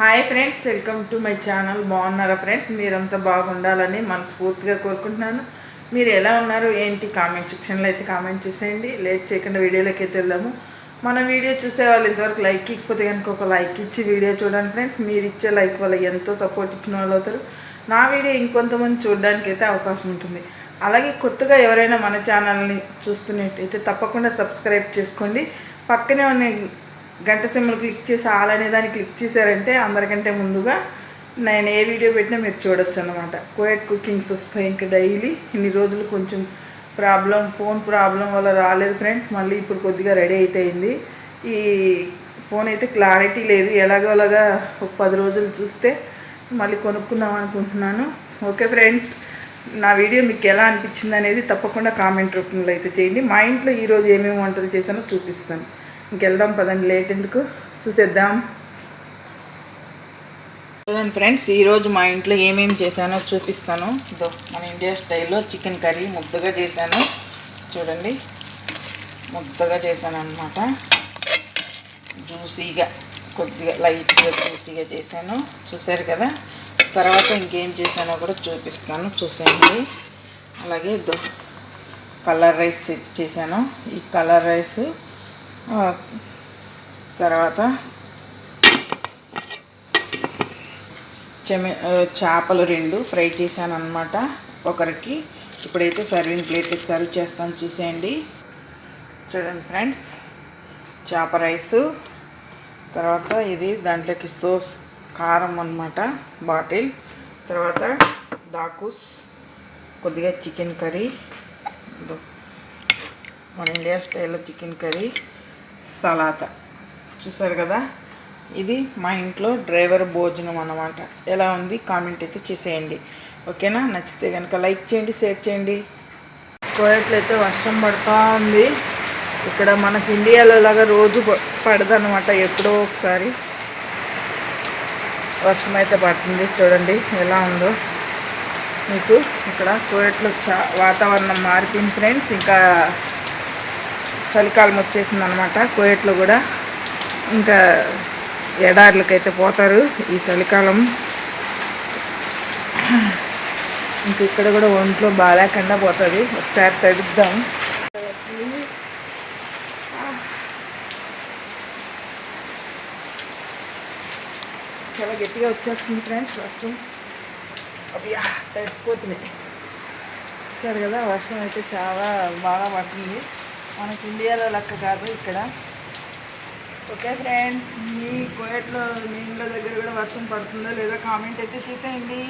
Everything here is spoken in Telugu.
Hi friends welcome to my channel బాగున్నారా ఫ్రెండ్స్ మీరంతా బాగుండాలని మనస్ఫూర్తిగా కోరుకుంటున్నాను. మీరు ఎలా ఉన్నారు? ఏంటి? కామెంట్ సెక్షన్లో అయితే కామెంట్ చేసేయండి. లేట్ చేయకుండా వీడియోలోకి అయితే వెళ్దాము. మన వీడియో చూసే వాళ్ళు ఇంతవరకు లైక్ ఇకపోతే కనుక ఒక లైక్ ఇచ్చి వీడియో చూడండి ఫ్రెండ్స్ మీరు ఇచ్చే లైక్ వల్ల ఎంతో సపోర్ట్ ఇచ్చిన వాళ్ళు అవుతారు. నా వీడియో ఇంకొంతమంది చూడడానికి అయితే అవకాశం ఉంటుంది. అలాగే కొత్తగా ఎవరైనా మన ఛానల్ని చూస్తున్నట్టయితే తప్పకుండా సబ్స్క్రైబ్ చేసుకోండి. పక్కనే ఉన్న గంట సింబల్ క్లిక్ చేసి ఆల్ అనే దాన్ని క్లిక్ చేశారంటే అందరికంటే ముందుగా నేను ఏ వీడియో పెట్టినా మీరు చూడొచ్చు అనమాట కోయట్ కుకింగ్స్ వస్తాయి ఇంకా డైలీ ఇన్ని రోజులు కొంచెం ప్రాబ్లం ఫోన్ ప్రాబ్లం వల్ల రాలేదు ఫ్రెండ్స్ మళ్ళీ ఇప్పుడు కొద్దిగా రెడీ అయితే అయింది. ఈ ఫోన్ అయితే క్లారిటీ లేదు. ఎలాగోలాగా ఒక పది రోజులు చూస్తే మళ్ళీ కొనుక్కుందాం అనుకుంటున్నాను. ఓకే ఫ్రెండ్స్ నా వీడియో మీకు ఎలా అనిపించింది అనేది తప్పకుండా కామెంట్ రూపంలో అయితే చేయండి. మా ఇంట్లో ఈరోజు ఏమేమి వంటలు చేశానో చూపిస్తాను. ఇంకెళ్దాం పదండి లేట్ ఎందుకు? చూసేద్దాం. చూడండి ఫ్రెండ్స్ ఈరోజు మా ఇంట్లో ఏమేమి చేశానో చూపిస్తాను. ఇదో మన ఇండియా స్టైల్లో చికెన్ కర్రీ ముద్దగా చేశాను. చూడండి ముద్దగా చేశాను అనమాట జ్యూసీగా కొద్దిగా లైట్గా జ్యూసీగా చేశాను. చూసారు కదా? తర్వాత ఇంకేం చేశానో కూడా చూపిస్తాను. చూసేయండి. అలాగే దో కలర్ రైస్ చేశాను. ఈ కలర్ రైస్ తర్వాత చెమె చేపలు రెండు ఫ్రై చేశాను అనమాట ఒకరికి. ఇప్పుడైతే సర్వింగ్ ప్లేట్కి సర్వ్ చేస్తాను చూసేయండి. చూడండి ఫ్రెండ్స్ చేప రైసు. తర్వాత ఇది దాంట్లోకి సోస్ కారం అనమాట బాటిల్. తర్వాత దాకుస్ కొద్దిగా చికెన్ కర్రీ. మన ఇండియా స్టైల్లో చికెన్ కర్రీ. సలాత. చూసారు కదా? ఇది మా ఇంట్లో డ్రైవర్ భోజనం అన్నమాట. ఎలా ఉంది? కామెంట్ అయితే చేసేయండి. ఓకేనా? నచ్చితే కనుక లైక్ చేయండి షేర్ చేయండి. కోయట్లయితే వర్షం పడుతూ ఉంది. ఇక్కడ మనకి ఇండియాలో లాగా రోజు పడదనమాట ఎప్పుడో ఒకసారి. వర్షం అయితే పడుతుంది చూడండి ఎలా ఉందో. మీకు ఇక్కడ కోయట్లో చా వాతావరణం మారిపోయింది ఫ్రెండ్స్. ఇంకా చలికాలం వచ్చేసింది అనమాట కోయట్లో కూడా ఇంకా ఎడార్లకి అయితే పోతారు ఈ చలికాలం. ఇంక ఇక్కడ కూడా ఒంట్లో బాగాలేకుండా పోతుంది. ఒకసారి తడుద్దాం. చాలా గట్టిగా వచ్చేస్తుంది ఫ్రెండ్స్ వర్షం. అయ్యా తడిసిపోతుంది. సరే కదా వర్షం అయితే చాలా బాగా పడుతుంది. మనకి ఇండియాలో లెక్క కాదు ఇక్కడ. ఓకే ఫ్రెండ్స్ మీ కోయట్లో మీ ఇంట్లో దగ్గర కూడా వర్షం పడుతుందో లేదో? కామెంట్ అయితే చేసేయండి.